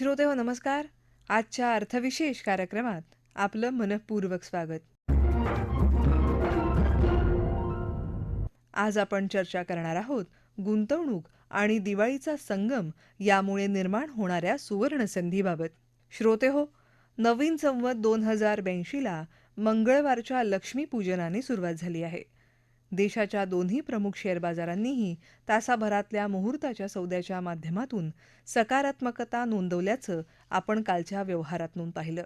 श्रोते हो नमस्कार. आजच्या अर्थविशेष कार्यक्रमात आपलं मनपूर्वक स्वागत. आज आपण चर्चा करणार आहोत गुंतवणूक आणि दिवाळीचा संगम यामुळे निर्माण होणाऱ्या सुवर्ण संधीबाबत श्रोते हो नवीन संवत दोन हजार ब्याऐंशीला मंगळवारच्या लक्ष्मीपूजनाने सुरुवात झाली आहे. देशाच्या दोन्ही प्रमुख शेअर बाजारांनीही तासाभरातल्या मुहूर्ताच्या सौद्याच्या माध्यमातून सकारात्मकता नोंदवल्याचं आपण कालच्या व्यवहारातून पाहिलं.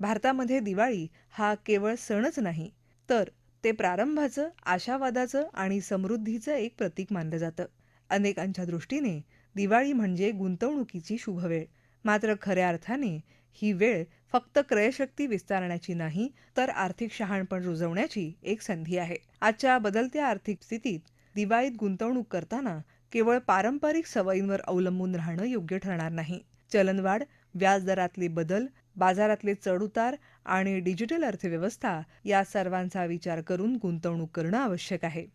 भारतामध्ये दिवाळी हा केवळ सणच नाही तर ते प्रारंभाचं आशावादाचं आणि समृद्धीचं एक प्रतीक मानलं जातं. अनेकांच्या दृष्टीने दिवाळी म्हणजे गुंतवणुकीची शुभवेळ. मात्र खऱ्या अर्थाने ही वेळ फक्त क्रयशक्ती विस्तारण्याची नाही तर आर्थिक शहाणपण रुजवण्याची एक संधी आहे. आजच्या बदलत्या आर्थिक स्थितीत दिवाळीत गुंतवणूक करताना केवळ पारंपरिक सवयींवर अवलंबून राहणं योग्य ठरणार नाही. चलनवाढ व्याजदरातले बदल बाजारातले चढउतार आणि डिजिटल अर्थव्यवस्था या सर्वांचा विचार करून गुंतवणूक करणं आवश्यक आहे.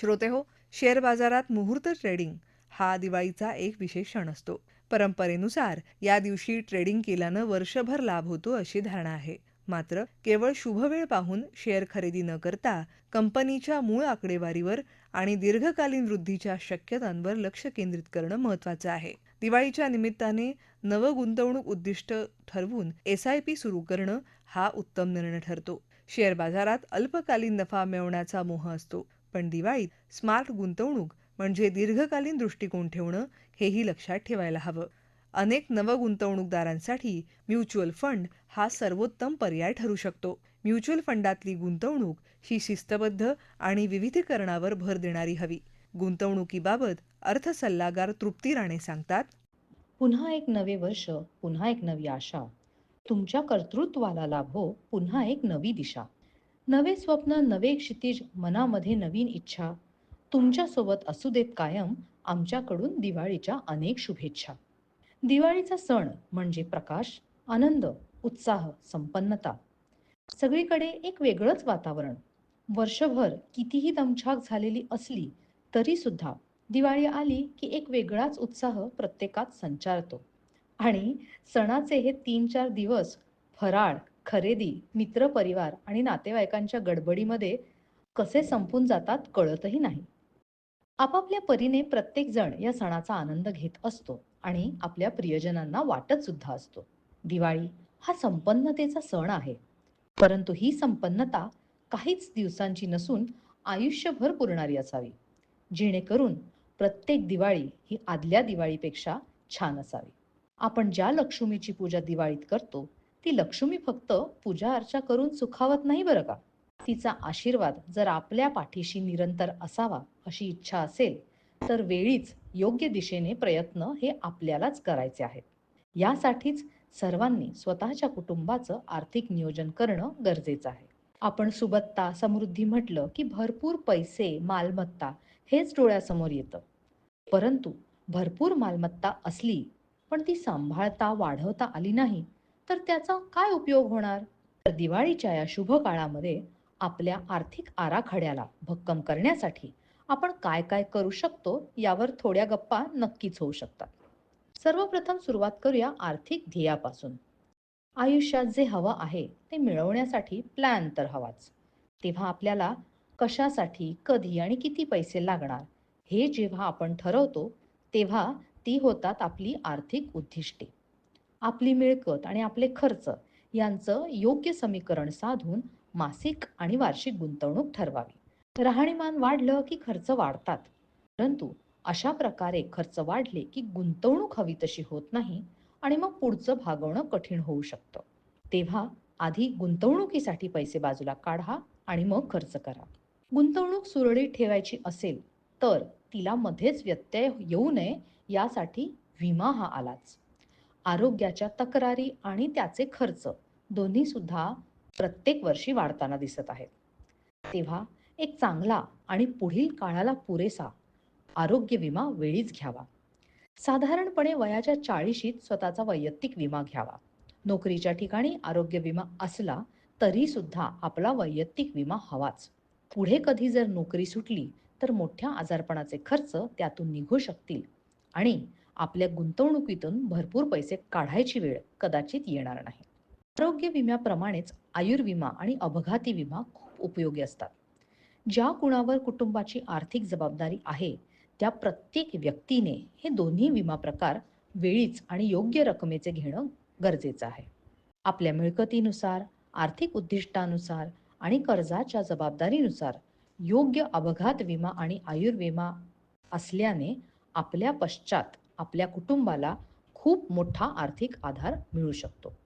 श्रोते हो शेअर बाजारात मुहूर्त ट्रेडिंग हा दिवाळीचा एक विशेष क्षण असतो. परंपरेनुसार या दिवशी ट्रेडिंग केल्यानं वर्षभर लाभ होतो अशी धारणा आहे. मात्र केवळ शुभवेळ पाहून शेअर खरेदी न करता कंपनीच्या मूळ आकडेवारीवर आणि दीर्घकालीन वृद्धीच्या शक्यतांवर लक्ष केंद्रित करणं महत्त्वाचं आहे. दिवाळीच्या निमित्ताने नवं गुंतवणूक उद्दिष्ट ठरवून एस आय पी सुरू करणं हा उत्तम निर्णय ठरतो. शेअर बाजारात अल्पकालीन नफा मिळवण्याचा मोह असतो. पण दिवाळीत स्मार्ट गुंतवणूक म्हणजे दीर्घकालीन दृष्टिकोन ठेवणं हेही लक्षात ठेवायला हवं. अनेक नवगुंतवणूकदारांसाठी म्युच्युअल फंड हा सर्वोत्तम पर्याय ठरू शकतो. म्युच्युअल फंडातली गुंतवणूक ही शिस्तबद्ध आणि विविधीकरणावर भर देणारी हवी. गुंतवणुकीबाबत अर्थसल्लागार तृप्ती राणे सांगतात पुन्हा एक नवे वर्ष पुन्हा एक नवी आशा. तुमच्या कर्तृत्वाला लाभो पुन्हा एक नवी दिशा. नवे स्वप्न नवे क्षितिज मनामध्ये नवीन इच्छा तुमच्यासोबत असू देत कायम आमच्याकडून दिवाळीच्या अनेक शुभेच्छा. दिवाळीचा सण म्हणजे प्रकाश आनंद उत्साह संपन्नता. सगळीकडे एक वेगळंच वातावरण. वर्षभर कितीही दमछाक झालेली असली तरी सुद्धा दिवाळी आली की एक वेगळाच उत्साह प्रत्येकात संचारतो. आणि सणाचे हे तीन चार दिवस फराळ खरेदी मित्रपरिवार आणि नातेवाईकांच्या गडबडीमध्ये कसे संपून जातात कळतही नाही. आपापल्या परीने प्रत्येक जण या सणाचा आनंद घेत असतो आणि आपल्या प्रियजनांना वाटत सुद्धा असतो. दिवाळी हा संपन्नतेचा सण आहे. परंतु ही संपन्नता काहीच दिवसांची नसून आयुष्यभर पुरणारी असावी. जेणेकरून प्रत्येक दिवाळी ही आदल्या दिवाळीपेक्षा छान असावी. आपण ज्या लक्ष्मीची पूजा दिवाळीत करतो ती लक्ष्मी फक्त पूजा अर्चा करून सुखावत नाही बरं का? तिचा आशीर्वाद जर आपल्या पाठीशी निरंतर असावा अशी इच्छा असेल तर वेळीच योग्य दिशेने प्रयत्न हे आपल्यालाच करायचे आहेत. यासाठीच सर्वांनी स्वतःच्या कुटुंबाचं आर्थिक नियोजन करणं गरजेचं आहे. आपण सुबत्ता समृद्धी म्हटलं की भरपूर पैसे मालमत्ता हेच डोळ्यासमोर येतं. परंतु भरपूर मालमत्ता असली पण ती सांभाळता वाढवता आली नाही तर त्याचा काय उपयोग होणार? तर दिवाळीच्या या शुभ काळामध्ये आपल्या आर्थिक आराखड्याला भक्कम करण्यासाठी आपण काय काय करू शकतो यावर थोड्या गप्पा नक्कीच होऊ शकतात. सर्वप्रथम सुरुवात करूया आर्थिक ध्येयापासून. आयुष्यात जे हवं आहे ते मिळवण्यासाठी प्लॅन तर हवाच. तेव्हा आपल्याला कशासाठी कधी आणि किती पैसे लागणार हे जेव्हा आपण ठरवतो तेव्हा ती होतात आपली आर्थिक उद्दिष्टे. आपली मिळकत आणि आपले खर्च यांचं योग्य समीकरण साधून मासिक आणि वार्षिक गुंतवणूक ठरवावी. राहणीमान वाढलं की खर्च वाढतात. परंतु अशा प्रकारे खर्च वाढले की गुंतवणूक हवी तशी होत नाही आणि मग पुढचं भागवणं कठीण होऊ शकतं. तेव्हा आधी गुंतवणुकीसाठी पैसे बाजूला काढा आणि मग खर्च करा. गुंतवणूक सुरळीत ठेवायची असेल तर तिला मध्येच व्यत्यय येऊ नये यासाठी विमा हा आलाच. आरोग्याच्या तक्रारी आणि त्याचे खर्च दोन्ही सुद्धा प्रत्येक वर्षी वाढताना दिसत आहेत. तेव्हा एक चांगला आणि पुढील काळाला पुरेसा आरोग्य विमा वेळीच घ्यावा. साधारणपणे वयाच्या चाळीशीत स्वतःचा वैयक्तिक विमा घ्यावा. नोकरीच्या ठिकाणी आरोग्य विमा असला तरी सुद्धा आपला वैयक्तिक विमा हवाच. पुढे कधी जर नोकरी सुटली तर मोठ्या आजारपणाचे खर्च त्यातून निघू शकतील आणि आपल्या गुंतवणुकीतून भरपूर पैसे काढायची वेळ कदाचित येणार नाही. आरोग्य विम्याप्रमाणेच आयुर्विमा आणि अपघाती विमा खूप उपयोगी असतात. ज्या कुणावर कुटुंबाची आर्थिक जबाबदारी आहे त्या प्रत्येक व्यक्तीने हे दोन्ही विमा प्रकार वेळीच आणि योग्य रकमेचे घेणं गरजेचं आहे. आपल्या मिळकतीनुसार आर्थिक उद्दिष्टानुसार आणि कर्जाच्या जबाबदारीनुसार योग्य अपघात विमा आणि आयुर्विमा असल्याने आपल्या पश्चात आपल्या कुटुंबाला खूप मोठा आर्थिक आधार मिळू शकतो.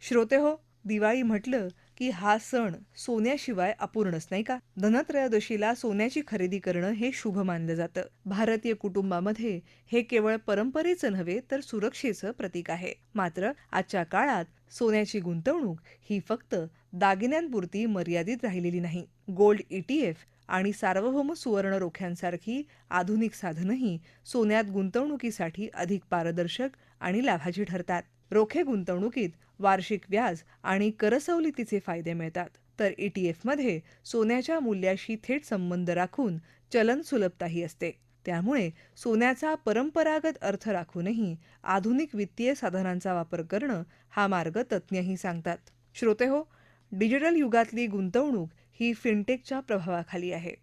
श्रोते हो दिवाळी म्हटलं की हा सण सोन्याशिवाय अपूर्णच नाही का? धनत्रयोदशीला सोन्याची खरेदी करणं हे शुभ मानलं जातं. भारतीय कुटुंबामध्ये हे केवळ परंपरेचं नव्हे तर सुरक्षेचं प्रतीक आहे. मात्र आजच्या काळात सोन्याची गुंतवणूक ही फक्त दागिन्यांपुरती मर्यादित राहिलेली नाही. गोल्ड ईटीएफ आणि सार्वभौम सुवर्ण रोख्यांसारखी आधुनिक साधनंही सोन्यात गुंतवणुकीसाठी अधिक पारदर्शक आणि लाभाची ठरतात. रोखे गुंतवणुकीत वार्षिक व्याज आणि करसवलतीचे फायदे मिळतात. तर ईटीएफमध्ये सोन्याच्या मूल्याशी थेट संबंध राखून चलन सुलभताही असते. त्यामुळे सोन्याचा परंपरागत अर्थ राखूनही आधुनिक वित्तीय साधनांचा वापर करणं हा मार्ग तज्ज्ञही सांगतात. श्रोते हो डिजिटल युगातली गुंतवणूक ही फिनटेकच्या प्रभावाखाली आहे.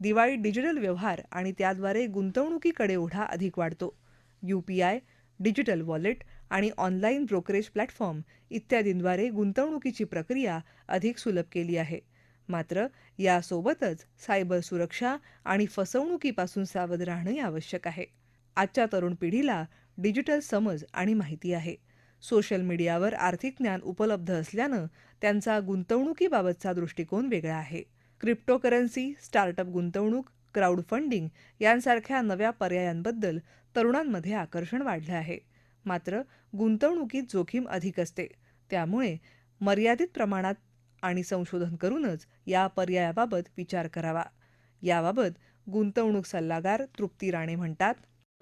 दिवाळी डिजिटल व्यवहार आणि त्याद्वारे गुंतवणुकीकडे ओढा अधिक वाढतो. U P I digital wallet आणि ऑनलाईन ब्रोकरेज प्लॅटफॉर्म इत्यादींद्वारे गुंतवणुकीची प्रक्रिया अधिक सुलभ केली आहे. मात्र यासोबतच सायबर सुरक्षा आणि फसवणुकीपासून सावध राहणंही आवश्यक आहे. आजच्या तरुण पिढीला डिजिटल समज आणि माहिती आहे. सोशल मीडियावर आर्थिक ज्ञान उपलब्ध असल्यानं त्यांचा गुंतवणुकीबाबतचा दृष्टिकोन वेगळा आहे. क्रिप्टोकरन्सी स्टार्टअप गुंतवणूक क्राऊड फंडिंग यांसारख्या नव्या पर्यायांबद्दल तरुणांमध्ये आकर्षण वाढलं आहे. मात्र गुंतवणुकीत जोखीम अधिक असते. त्यामुळे मर्यादित प्रमाणात आणि संशोधन करूनच या पर्यायाबाबत विचार करावा. याबाबत गुंतवणूक सल्लागार तृप्ती राणे म्हणतात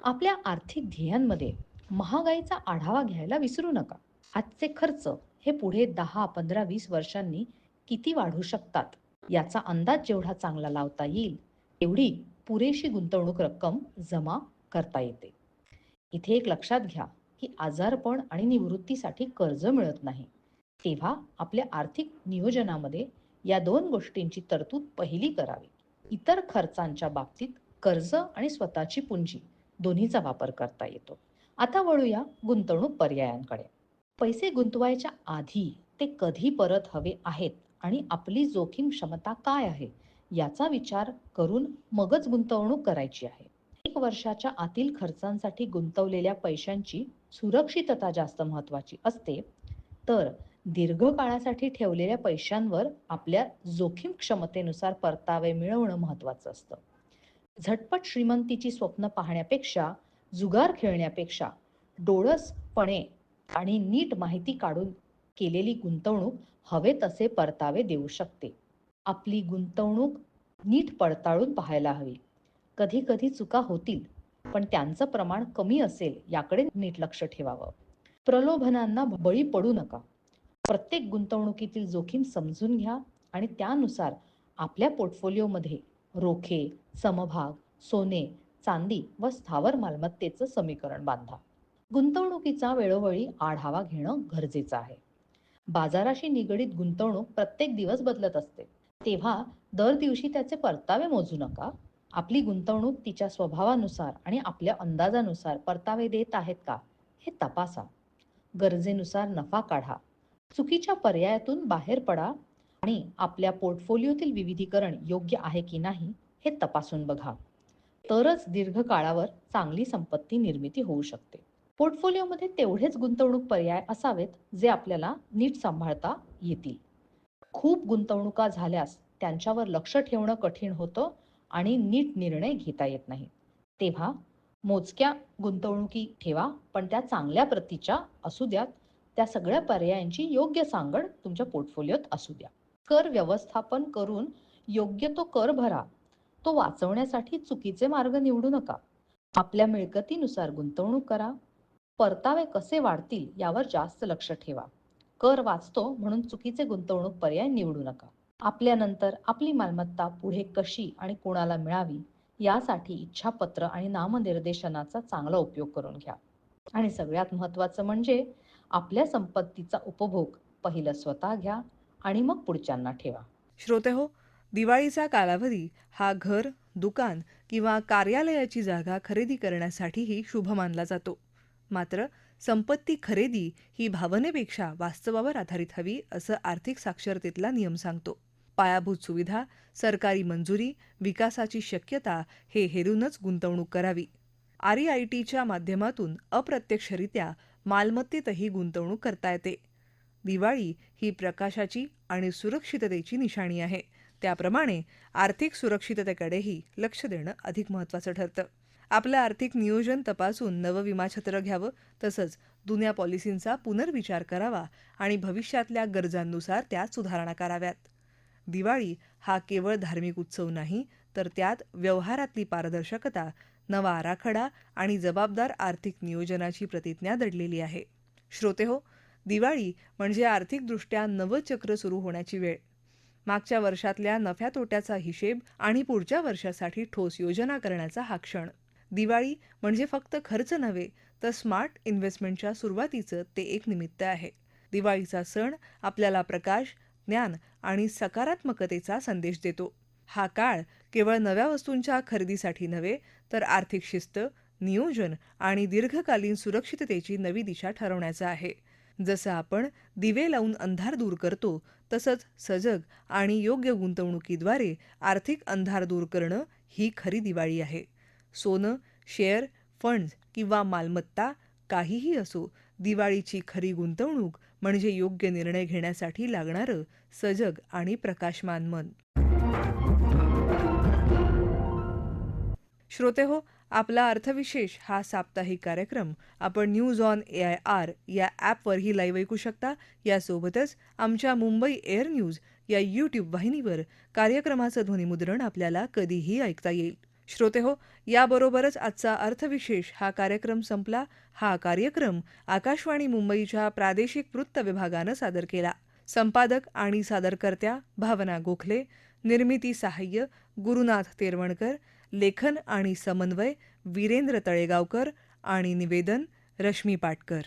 आपल्या आर्थिक ध्येयांमध्ये महागाईचा आढावा घ्यायला विसरू नका. आजचे खर्च हे पुढे दहा पंधरा वीस वर्षांनी किती वाढू शकतात? याचा अंदाज जेवढा चांगला लावता येईल तेवढी पुरेशी गुंतवणूक रक्कम जमा करता येते. इथे एक लक्षात घ्या. की आजारपण आणि निवृत्तीसाठी कर्ज मिळत नाही. तेव्हा आपल्या आर्थिक नियोजनामध्ये या दोन गोष्टींची तरतूद पहिली करावी. इतर खर्चांच्या बाबतीत कर्ज आणि स्वतःची पुंजी दोन्हीचा वापर करता येतो. आता वळूया गुंतवणूक पर्यायांकडे. पैसे गुंतवायच्या आधी ते कधी परत हवे आहेत आणि आपली जोखीम क्षमता काय आहे याचा विचार करून मगच गुंतवणूक करायची आहे. एक वर्षाच्या आतील खर्चांसाठी गुंतवलेल्या पैशांची सुरक्षितता जास्त महत्वाची असते. तर दीर्घकाळासाठी ठेवलेल्या पैशांवर आपल्या जोखीम क्षमतेनुसार परतावे मिळवणं महत्वाचं असतं. झटपट श्रीमंतीची स्वप्न पाहण्यापेक्षा जुगार खेळण्यापेक्षा डोळसपणे आणि नीट माहिती काढून केलेली गुंतवणूक हवे तसे परतावे देऊ शकते. आपली गुंतवणूक नीट पडताळून पाहायला हवी. कधी कधी चुका होतील पण त्यांचं प्रमाण कमी असेल याकडे नीट लक्ष ठेवावं. प्रलोभनांना बळी पडू नका. प्रत्येक गुंतवणुकीतील जोखीम समजून घ्या आणि त्यानुसार आपल्या पोर्टफोलिओमध्ये रोखे समभाग सोने चांदी व स्थावर मालमत्तेचं समीकरण बांधा. गुंतवणुकीचा वेळोवेळी आढावा घेणं गरजेचं आहे. बाजाराशी निगडीत गुंतवणूक प्रत्येक दिवस बदलत असते. तेव्हा दर दिवशी त्याचे परतावे मोजू नका. आपली गुंतवणूक तिच्या स्वभावानुसार आणि आपल्या अंदाजानुसार परतावे देत आहेत का हे तपासा. गरजेनुसार नफा काढा. चुकीच्या पर्यायातून बाहेर पडा आणि आपल्या पोर्टफोलिओतील विविधीकरण योग्य आहे की नाही हे तपासून बघा. तरच दीर्घकाळावर चांगली संपत्ती निर्मिती होऊ शकते. पोर्टफोलिओमध्ये तेवढेच गुंतवणूक पर्याय असावेत जे आपल्याला नीट सांभाळता येतील. खूप गुंतवणुका झाल्यास त्यांच्यावर लक्ष ठेवणं कठीण होतं आणि नीट निर्णय घेता येत नाही. तेव्हा मोजक्या गुंतवणुकी ठेवा पण त्या चांगल्या प्रतीच्या असू द्यात. त्या सगळ्या पर्यायांची योग्य सांगड तुमच्या पोर्टफोलिओत असू द्या. कर व्यवस्थापन करून योग्य तो कर भरा. तो वाचवण्यासाठी चुकीचे मार्ग निवडू नका. आपल्या मिळकतीनुसार गुंतवणूक करा. परतावे कसे वाढतील यावर जास्त लक्ष ठेवा. कर वाचतो म्हणून चुकीचे गुंतवणूक पर्याय निवडू नका. आपल्यानंतर आपली मालमत्ता पुढे कशी आणि कोणाला मिळावी यासाठी इच्छापत्र आणि नामनिर्देशनाचा चांगला उपयोग करून घ्या. आणि सगळ्यात महत्त्वाचं म्हणजे आपल्या संपत्तीचा उपभोग पहिलं स्वतः घ्या आणि मग पुढच्यांना ठेवा. श्रोते हो दिवाळीचा कालावधी हा घर दुकान किंवा कार्यालयाची जागा खरेदी करण्यासाठीही शुभ मानला जातो. मात्र संपत्ती खरेदी ही भावनेपेक्षा वास्तवावर आधारित हवी असं आर्थिक साक्षरतेतला नियम सांगतो. पायाभूत सुविधा सरकारी मंजुरी विकासाची शक्यता हे हेरूनच गुंतवणूक करावी. आर आय टीच्या माध्यमातून अप्रत्यक्षरित्या मालमत्तेतही गुंतवणूक करता येते. दिवाळी ही प्रकाशाची आणि सुरक्षिततेची निशाणी आहे. त्याप्रमाणे आर्थिक सुरक्षिततेकडेही लक्ष देणं अधिक महत्त्वाचं ठरतं. आपलं आर्थिक नियोजन तपासून नवं विमाछत्र घ्यावं तसंच जुन्या पॉलिसींचा पुनर्विचार करावा आणि भविष्यातल्या गरजांनुसार त्यात सुधारणा कराव्यात. दिवाळी हा केवळ धार्मिक उत्सव नाही तर त्यात व्यवहारातली पारदर्शकता नवा आराखडा आणि जबाबदार आर्थिक नियोजनाची प्रतिज्ञा दडलेली आहे. श्रोते हो दिवाळी म्हणजे आर्थिकदृष्ट्या नवं चक्र सुरू होण्याची वेळ. मागच्या वर्षातल्या नफ्या तोट्याचा हिशेब आणि पुढच्या वर्षासाठी ठोस योजना करण्याचा हा क्षण. दिवाळी म्हणजे फक्त खर्च नव्हे तर स्मार्ट इन्व्हेस्टमेंटच्या सुरुवातीचं ते एक निमित्त आहे. दिवाळीचा सण आपल्याला प्रकाश ज्ञान आणि सकारात्मकतेचा संदेश देतो. हा काळ केवळ नव्या वस्तूंच्या खरेदीसाठी नव्हे तर आर्थिक शिस्त नियोजन आणि दीर्घकालीन सुरक्षिततेची नवी दिशा ठरवण्याचा आहे. जसं आपण दिवे लावून अंधार दूर करतो तसंच सजग आणि योग्य गुंतवणुकीद्वारे आर्थिक अंधार दूर करणं ही खरी दिवाळी आहे. सोनं शेअर फंड्स किंवा मालमत्ता काहीही असो दिवाळीची खरी गुंतवणूक म्हणजे योग्य निर्णय घेण्यासाठी लागणारं सजग आणि प्रकाशमान मन. श्रोते हो आपला अर्थविशेष हा साप्ताहिक कार्यक्रम आपण news on A I R या ॲपवरही लाईव्ह ऐकू शकता. यासोबतच आमच्या मुंबई एअर न्यूज या यूट्यूब वाहिनीवर कार्यक्रमाचं ध्वनिमुद्रण आपल्याला कधीही ऐकता येईल. श्रोते हो याबरोबरच आजचा अर्थविशेष हा कार्यक्रम संपला. हा कार्यक्रम आकाशवाणी मुंबईच्या प्रादेशिक वृत्त विभागानं सादर केला. संपादक आणि सादरकर्त्या भावना गोखले निर्मिती सहाय्य गुरुनाथ तेरवणकर लेखन आणि समन्वय वीरेंद्र तळेगावकर आणि निवेदन रश्मी पाटकर.